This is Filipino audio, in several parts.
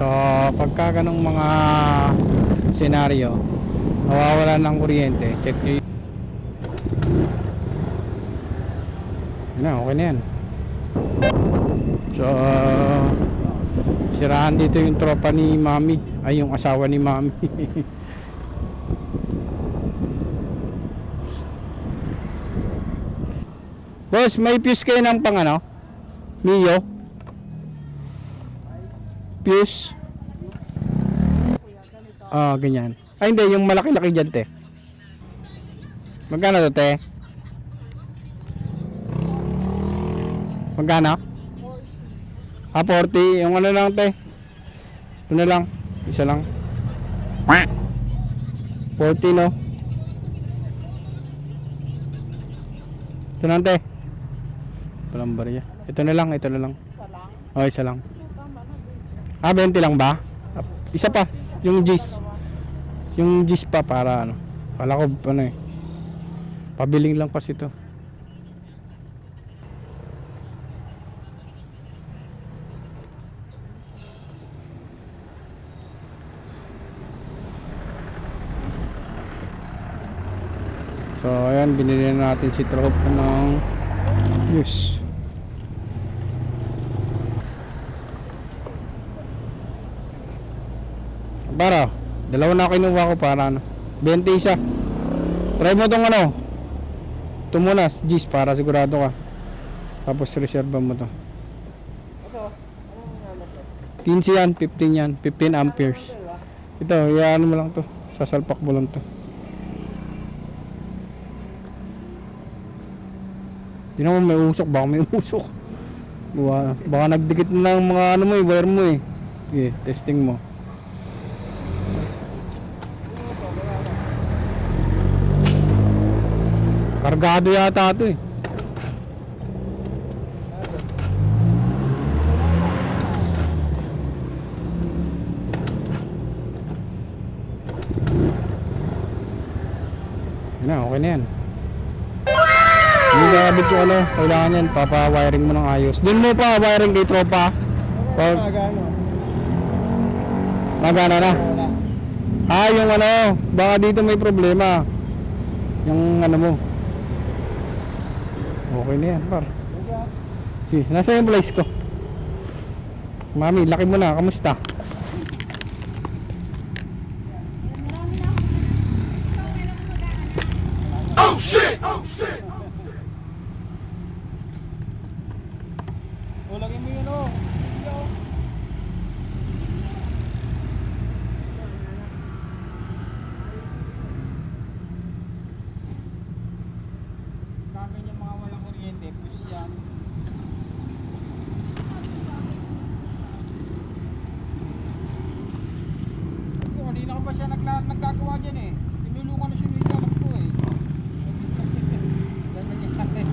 So, pagka ganong mga senaryo, nawawala ng kuryente, check nyo Yun na, okay na yan. So, sirahan dito yung tropa ni Mami. Ay, yung asawa ni Mami. Boss, may fuse kayo ng pang ano? Mio? Fuse? Ah, ganyan. Ay, hindi. Yung malaki-laki dyan, te. Magkano to, te? Magkano? Ah, 40. Yung ano lang, te. Ito na lang. Isa lang. 40, no? Ito lang, te. Walang barya. Ito na lang, ito na lang. Oh, isa lang. Ah, 20 lang ba? Ah, Isa pa. Yung G's. Yung G's pa para ano. Kala ko ano eh. Pabiling lang kasi to. So ayan, binili na natin si Trop ng Yes. Para, dalawa na kinuha ko para ano. 20 isa. Try mo tong ano. Tumunas, G's para sigurado ka. Tapos reserve mo to. Ito, anong ano to? 15 yan, 15 yan, 15 amperes. Ito, iyan mo lang to. Sasalpak mo lang to. Di naman may usok, baka may usok. Baka, baka nagdikit na ng mga ano mo eh, wire mo eh. Okay, testing mo. Kargado yata ito eh. Yan na, okay na yan. Hindi nakabit yung ano, kailangan yan, papa-wiring mo ng ayos. Doon mo pa, wiring kay tropa. Pag, magana na. Ah, yung ano, baka dito may problema. Yung ano mo. Okay na yan, par. Si, nasa yung place ko. Mami, laki mo na, kamusta? O, lagyan mo yun o. Namin yung mga walang kuryente, push yan. Ito, kanina ko pa siya nagla naggagawa dyan eh. Tinulungan na siya ng isa anak ko eh. Ganun yan eh.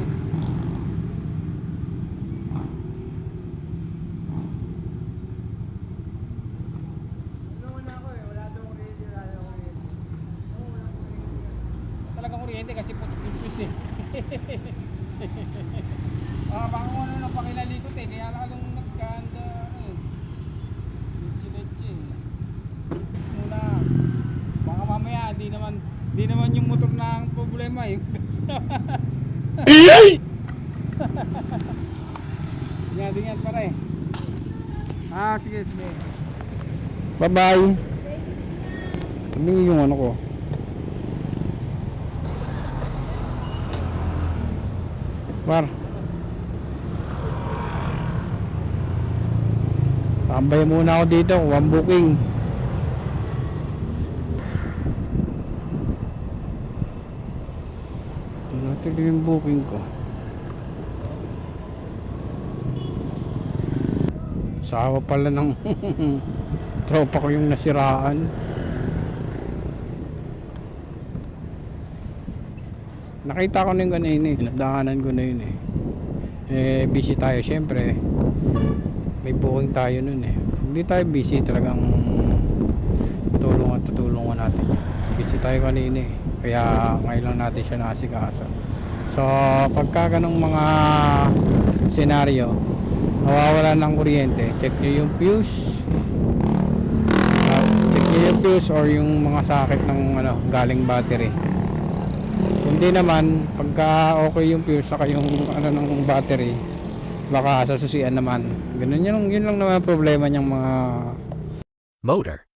talaga kuryente kasi putok yung eh. ah, baka kung ano nang pakilalikot eh, kaya lalong nagkanda ano eh. Leche-leche eh. Fix muna. Baka mamaya, di naman, di naman yung motor na ang problema yung gas na. Ingat, ingat pare. Ah, sige, sige. Bye-bye. Sabi yung ano ko. Par. Tambay muna ako dito, one booking. Natin yung booking ko. Sawa pala ng tropa ko yung nasiraan. Nakita ko na yung ganun eh. Nadaanan ko na yun eh. Eh, busy tayo syempre. May booking tayo nun eh. Hindi tayo busy talagang tulungan tutulungan natin. Busy tayo kanina eh. Kaya ngayon lang natin siya nasikasa. So, pagka ganong mga senaryo, nawawala ng kuryente, check nyo yung fuse. fuse or yung mga socket ng ano, galing battery. Kundi naman, pagka okay yung fuse saka yung ano ng battery, baka sa susian naman. Ganun yun, yun lang naman problema niyang mga motor,